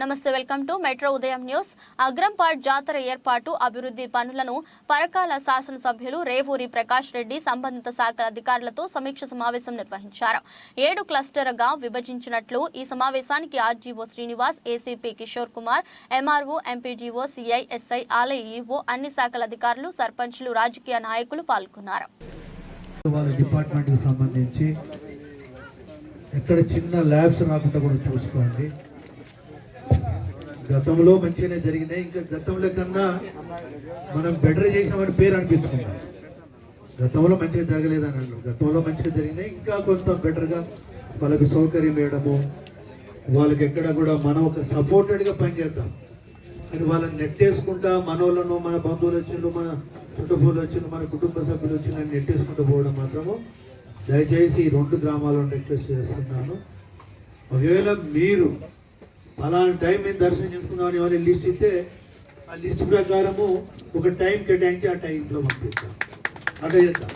నమస్తే welcome to metro Udayam news. Agrampad జాతర ఏర్పాటు అభివృద్ధి పనులను పరకాల శాసనసభ్యులు రేవూరి ప్రకాష్ రెడ్డి సంబంధిత శాఖల అధికారులతో సమీక్ష సమావేశం నిర్వహించారు. ఏడు క్లస్టర్గా విభజించినట్లు ఈ సమావేశానికి RDO Srinivas ACP Kishore Kumar MRO MPDO CI SI ఆలయ ఈఓ అన్ని శాఖల అధికారులు సర్పంచ్లు రాజకీయ నాయకులు పాల్గొన్నారు. డిపార్ట్మెంట్కి సంబంధించి ఎక్కడ చిన్న ల్యాబ్స్ రాకుండా కూడా చూసుకోండి. గతంలో మంచిగానే జరిగినాయి ఇంకా గతంలో కన్నా మనం బెటర్ చేసామని పేరు అనిపించుకున్నాం గతంలో మంచిగా జరగలేదని అన్నారు గతంలో మంచిగా జరిగినాయి ఇంకా కొంత బెటర్గా వాళ్ళకి సౌకర్యం వేయడము వాళ్ళకి ఎక్కడ కూడా మనం ఒక సపోర్టెడ్గా పనిచేద్దాం. అని వాళ్ళని నెట్టేసుకుంటా మనోళ్ళను మన బంధువులు వచ్చిండ్రు మన కుటుంబాలు వచ్చిండ్రు మన కుటుంబ సభ్యులు వచ్చిన నెట్టేసుకుంటూ పోవడం మాత్రము దయచేసి ఈ రెండు గ్రామాలను రిక్వెస్ట్ చేస్తున్నాను. ఒకవేళ మీరు అలాంటి టైం మేము దర్శనం చేసుకుందామని ఎవరైనా లిస్ట్ ఇస్తే ఆ లిస్ట్ ప్రకారము ఒక టైం కేటాయించి ఆ టైంలో పంపిస్తాం అట్లా చేద్దాం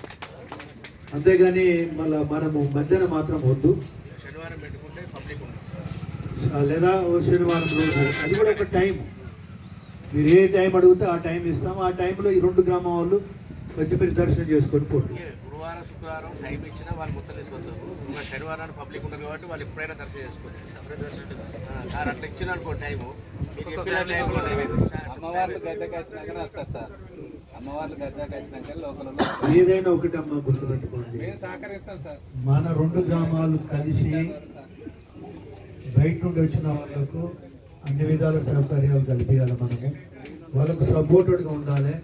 అంతేగాని మళ్ళా మనము మధ్యాహ్నం మాత్రం వద్దు. శనివారం లేదా ఓ శనివారం రోజు. అది కూడా ఒక టైం. మీరు ఏ టైం అడిగితే ఆ టైం ఇస్తాం. ఆ టైంలో ఈ రెండు గ్రామం వాళ్ళు వచ్చి మీరు దర్శనం చేసుకొని పోండి. గురువారం శుక్రవారం టైం ఇచ్చినా వాళ్ళు మొత్తం తీసుకొస్తారు. ఇంకా శనివారాన్ని పబ్లిక్ ఉండదు కాబట్టి వాళ్ళు ఎప్పుడైనా దర్శనం చేసుకోవచ్చు. సార్ అట్లా ఇచ్చిన అనుకో టైము. మీకు చెప్పిన టైంలో అమ్మవార్లు గద్దెకి వచ్చినాకనే వస్తారు సార్. అమ్మవార్లు గద్దెకి వచ్చినాక లోకల్ ఏదైనా ఒకటి అమ్మ గుర్తుపెట్టుకోండి. మేము సహకరిస్తాం సార్. మన రెండు గ్రామాలు కలిసి బయట నుండి వచ్చిన వాళ్ళకు అన్ని విధాల సౌకర్యాలు కల్పించాలి మనము. వాళ్ళకు సపోర్టెడ్గా ఉండాలి.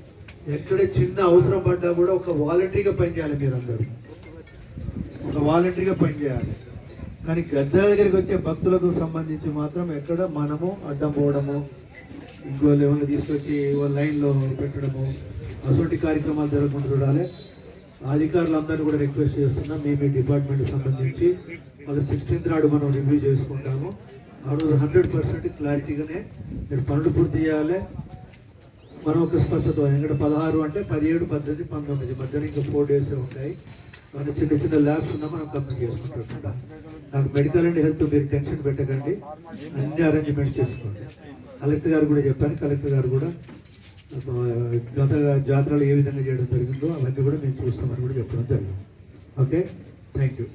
ఎక్కడ చిన్న అవసరం పడ్డా కూడా ఒక వాలంటరీగా పనిచేయాలి మీరందరూ. ఒక వాలంటరీగా పనిచేయాలి. కానీ గద్ద దగ్గరికి వచ్చే భక్తులకు సంబంధించి మాత్రం ఎక్కడ మనము అడ్డం పోవడము ఇంకో లెవెల్ తీసుకొచ్చి లైన్లో పెట్టడము అటువంటి కార్యక్రమాలు జరగకుండా చూడాలి. అధికారులందరినీ కూడా రిక్వెస్ట్ చేస్తున్నాం మేము ఈ డిపార్ట్మెంట్ సంబంధించి వాళ్ళ సిక్స్టీన్త్ నాడు మనం రివ్యూ చేసుకుంటాము. ఆ రోజు హండ్రెడ్ పర్సెంట్ క్లారిటీగానే మీరు పనులు పూర్తి చేయాలి. మనం ఒక స్పష్టత ఇక్కడ పదహారు అంటే పదిహేడు పద్దెనిమిది పంతొమ్మిది మధ్యన ఇంకా ఫోర్ డేస్ ఉంటాయి. మన చిన్న చిన్న ల్యాబ్స్ ఉన్నా మనం కంప్లీట్ చేసుకుంటుంటా నాకు మెడికల్ అండ్ హెల్త్ మీరు టెన్షన్ పెట్టకండి. అన్ని అరేంజ్మెంట్స్ చేసుకోండి. కలెక్టర్ గారు కూడా చెప్పాను కలెక్టర్ గారు కూడా గత జాతరలు ఏ విధంగా చేయడం జరిగిందో అవన్నీ కూడా మేము చూస్తామని కూడా చెప్పడం జరిగింది. ఓకే? థ్యాంక్ యూ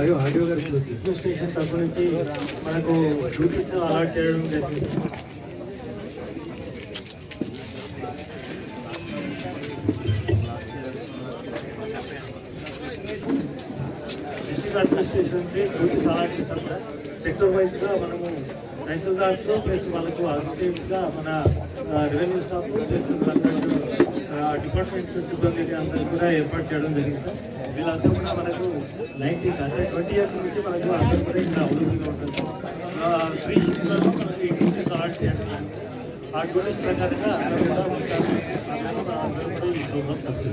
అయ్యో ఆడియో గారికి స్టేషన్ తరపు నుంచి మనకు డ్యూటీస్ అలాట్ చేయడం జరిగింది. డిస్ట్రిక్ట్ అడ్మినిస్ట్రేషన్కి డ్యూటీస్ అలాట్ చేస్తాం సార్ సెక్టర్ వైజ్గా మనము తహసీల్దార్స్లో ప్లస్ వాళ్ళకు అసిస్టెంట్స్గా మన రెవెన్యూ స్టాఫ్ ప్లస్ డిపార్ట్మెంట్స్ సిబ్బంది అందరూ కూడా ఏర్పాటు చేయడం జరిగింది వీళ్ళంతా వీళ్ళందరూ కూడా మనకు నైన్టీన్ అంటే ట్వంటీ ఇయర్స్ నుంచి మనకు అందరూ కూడా ఇక్కడ అవైలబుల్గా ఉంటుంది త్రీ షిఫ్ట్లలో మనకి టీచర్స్ అలాట్ చేయడం ఆ డ్యూటీస్ ప్రకారంగా అందరూ కూడా ఉంటారు.